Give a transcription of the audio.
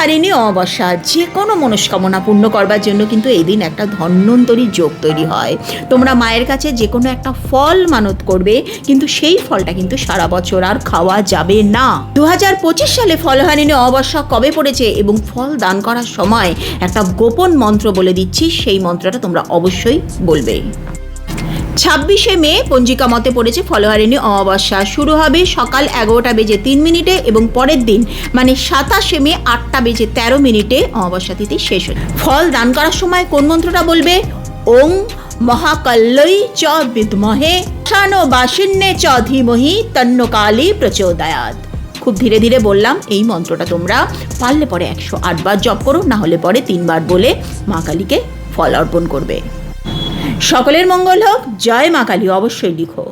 ফলহারিণী অমাবস্যা। যে কোনো মনস্কামনা পূর্ণ করবার জন্য কিন্তু এই দিন একটা ধন্বন্তরী যোগ তৈরি হয়। তোমরা মায়ের কাছে যে কোনো একটা ফল মানত করবে, কিন্তু সেই ফলটা কিন্তু সারা বছর আর খাওয়া যাবে না। দু হাজার পঁচিশ সালে ফলহারিণী অমাবস্যা কবে পড়েছে এবং ফল দান করার সময় একটা গোপন মন্ত্র বলে দিচ্ছি, সেই মন্ত্রটা তোমরা অবশ্যই বলবে। ছাব্বিশে মে পঞ্জিকা মতে পড়েছে ফলহারিণী অমাবস্যা। শুরু হবে সকাল এগারোটা বেজে তিন মিনিটে এবং পরের দিন মানে সাতাশে মে আটটা বেজে তেরো মিনিটে অমাবস্যা তিথি শেষ হয় ফল দান করার সময় কোন মন্ত্রটা বলবে? ওং মহাকল্লই চ বিদ্মহে শানো বাসিন্নে চ ধীমহি তন্ন কালী প্রচোদয়াত। খুব ধীরে ধীরে বললাম, এই মন্ত্রটা তোমরা পারলে পরে একশো আটবার জপ করো, না হলে পরে তিনবার বলে মা কালীকে ফল অর্পণ করবে। সকলের মঙ্গল হোক। জয় মা কালী অবশ্যই লিখো।